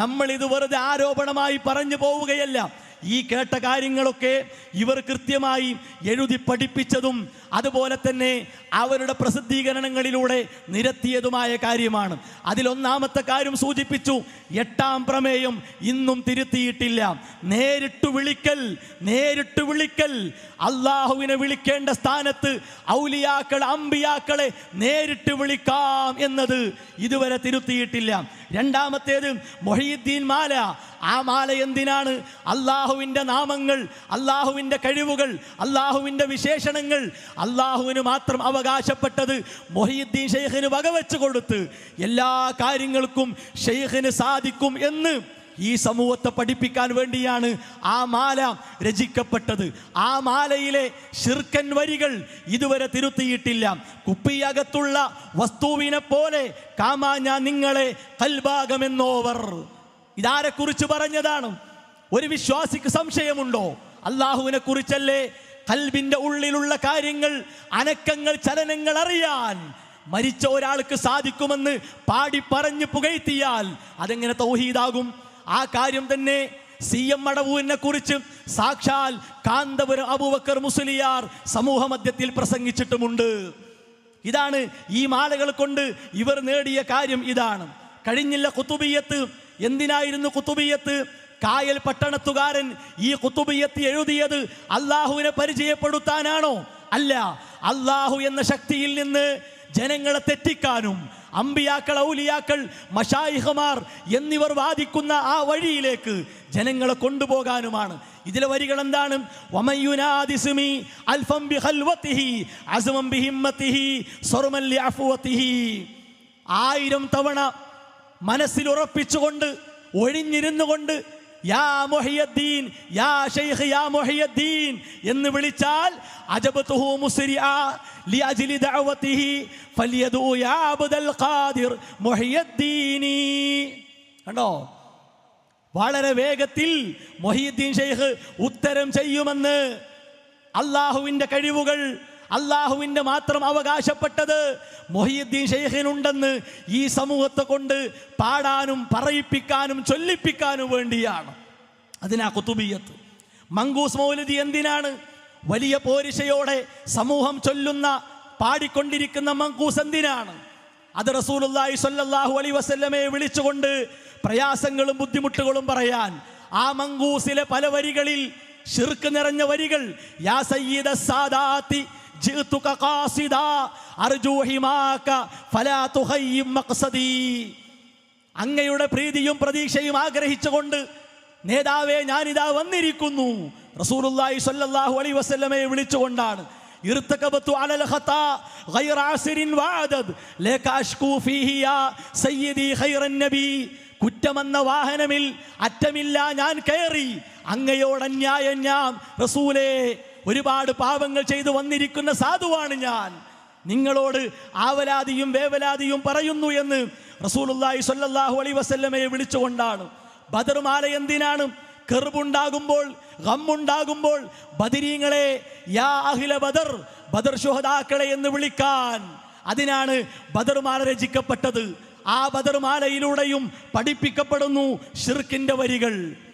നമ്മൾ ഇത് വെറുതെ ആരോപണമായി പറഞ്ഞു പോവുകയല്ല. ഈ കേട്ട കാര്യങ്ങളൊക്കെ ഇവർ കൃത്യമായി എഴുതി പഠിപ്പിച്ചതും അതുപോലെ തന്നെ അവരുടെ പ്രസിദ്ധീകരണങ്ങളിലൂടെ നിരത്തിയതുമായ കാര്യമാണ്. അതിലൊന്നാമത്തെ കാര്യം സൂചിപ്പിച്ചു എട്ടാം പ്രമേയം ഇന്നും തിരുത്തിയിട്ടില്ല. നേരിട്ട് വിളിക്കൽ നേരിട്ട് വിളിക്കൽ. അള്ളാഹുവിനെ വിളിക്കേണ്ട സ്ഥാനത്ത് ഔലിയാക്കൾ അമ്പിയാക്കളെ നേരിട്ട് വിളിക്കാം എന്നത് ഇതുവരെ തിരുത്തിയിട്ടില്ല. രണ്ടാമത്തേത് മൊഹീദ്ദീൻ മാല. ആ മാല എന്തിനാണ്? അള്ളാഹുവിന്റെ നാമങ്ങൾ അള്ളാഹുവിന്റെ കഴിവുകൾ അള്ളാഹുവിന്റെ വിശേഷണങ്ങൾ അള്ളാഹുവിന് മാത്രം അവകാശപ്പെട്ടത് മൊഹീദ്ദീൻ ഷെയ്ഖിന് വകവെച്ച് കൊടുത്ത് എല്ലാ കാര്യങ്ങൾക്കും ഷെയ്ഖിന് സാധിക്കും എന്ന് ഈ സമൂഹത്തെ പഠിപ്പിക്കാൻ വേണ്ടിയാണ് ആ മാല രചിക്കപ്പെട്ടത്. ആ മാലയിലെ ശിർക്കൻ വരികൾ ഇതുവരെ തിരുത്തിയിട്ടില്ല. കുപ്പിയകത്തുള്ള വസ്തുവിനെ പോലെ കാമാ ഞാൻ നിങ്ങളെ കൽഭാഗമെന്നോവർ. ഇതാരെക്കുറിച്ച് പറഞ്ഞതാണ്? ഒരു വിശ്വാസിക്ക് സംശയമുണ്ടോ? അള്ളാഹുവിനെ കുറിച്ചല്ലേ കൽബിന്റെ ഉള്ളിലുള്ള കാര്യങ്ങൾ അനക്കങ്ങൾ ചലനങ്ങൾ അറിയാൻ. മരിച്ച ഒരാൾക്ക് സാധിക്കുമെന്ന് പാടി പറഞ്ഞ് പുകഴ്ത്തിയാൽ അതെങ്ങനെ തൗഹീദാകും? ആ കാര്യം തന്നെ സി എം മടവൂരിനെ കുറിച്ച് സാക്ഷാൽ കാന്തപുരം അബൂബക്കർ മുസ്ലിയാർ സമൂഹ മധ്യത്തിൽ പ്രസംഗിച്ചിട്ടുമുണ്ട്. ഇതാണ് ഈ മാലകൾ കൊണ്ട് ഇവർ നേടിയ കാര്യം ഇതാണ്. കഴിഞ്ഞില്ല കുത്തുബിയത്ത് എന്തിനായിരുന്നു കുത്തുബിയത്ത് കായൽ പട്ടണത്തുകാരൻ ഈ കുത്തുബിയത്ത് എഴുതിയത് അള്ളാഹുവിനെ പരിചയപ്പെടുത്താനാണോ? അല്ല. അള്ളാഹു എന്ന ശക്തിയിൽ നിന്ന് ജനങ്ങളെ തെറ്റിക്കാനും അമ്പിയാക്കൾ ഔലിയാക്കൾ മഷായിഹമാർ എന്നിവർ വാദിക്കുന്ന ആ വഴിയിലേക്ക് ജനങ്ങളെ കൊണ്ടുപോകാനുമാണ്. ഇതിലെ വരികൾ എന്താണ്? ആയിരം തവണ മനസ്സിൽ ഉറപ്പിച്ചുകൊണ്ട് ഒഴിഞ്ഞിരുന്നുകൊണ്ട് എന്ന് വിളിച്ചാൽ കണ്ടോ? വളരെ വേഗത്തിൽ മൊഹിയുദ്ദീൻ ഷെയ്ഖ് ഉത്തരം ചെയ്യുമെന്ന് അള്ളാഹുവിന്റെ കഴിവുകൾ അള്ളാഹുവിന്റെ മാത്രം അവകാശപ്പെട്ടത് മൊഹീദ്ദീൻ ഷെയ്ഖിനുണ്ടെന്ന് ഈ സമൂഹത്തെ കൊണ്ട് പാടാനും പറയിപ്പിക്കാനും ചൊല്ലിപ്പിക്കാനും വേണ്ടിയാണ്. അതിനാ കുത്തുബിയത്ത് മങ്കൂസ് മൗലതി എന്തിനാണ് വലിയ പോരിശയോടെ സമൂഹം ചൊല്ലുന്ന പാടിക്കൊണ്ടിരിക്കുന്ന മങ്കൂസ് എന്തിനാണ്? അത് റസൂലുള്ളാഹി സ്വല്ലല്ലാഹു അലൈഹി വസല്ലമയെ വിളിച്ചുകൊണ്ട് പ്രയാസങ്ങളും ബുദ്ധിമുട്ടുകളും പറയാൻ ആ മങ്കൂസിലെ പല വരികളിൽ ഷിർക്ക് നിറഞ്ഞ വരികൾ യാ സയ്യിദ സാദാത്തി ജിഅ്തുക ഖാസിദാ അർജു ഹിമാക ഫലാ തുഖയ്യിം മഖ്സദി അങ്ങയുടെ പ്രീതിയും പ്രതീക്ഷയും ആഗ്രഹിച്ചുകൊണ്ട് നേതാവേ ഞാനിതാ വന്നിരിക്കുന്നു റസൂലുള്ളാഹി സ്വല്ലല്ലാഹു അലൈഹി വസല്ലമയെ വിളിച്ചുകൊണ്ടാണ് ارتكبت على الخطا غير عسر وعدد لك اشكو فيه يا سيدي خير النبي കുറ്റമെന്ന വാഹനമിൽ അറ്റമില്ല ഞാൻ കയറി അങ്ങയോട് അന്യായം ഞാൻ റസൂലേ ഒരുപാട് പാപങ്ങൾ ചെയ്തു വന്നിരിക്കുന്ന സാധുവാണ് ഞാൻ. നിങ്ങളോട് ആവലാതിയും വേവലാതിയും പറയുന്നു എന്ന് റസൂലുള്ളാഹി സ്വല്ലല്ലാഹു അലൈഹി വസല്ലമയെ വിളിച്ചുകൊണ്ടാണ്. ബദർമാല എന്തിനാണ്? കെറുബുണ്ടാകുമ്പോൾ ഗമ്മുണ്ടാകുമ്പോൾ ബദരീങ്ങളെ യാ അഖില ബദർ ബദർ ശുഹദാക്കളെ എന്ന് വിളിക്കാൻ. അതിനാണ് ബദർമാല രചിക്കപ്പെട്ടത്. ആ ബദർമാലയിലൂടെയും പഠിപ്പിക്കപ്പെടുന്നു ഷിർക്കിന്റെ വരികൾ.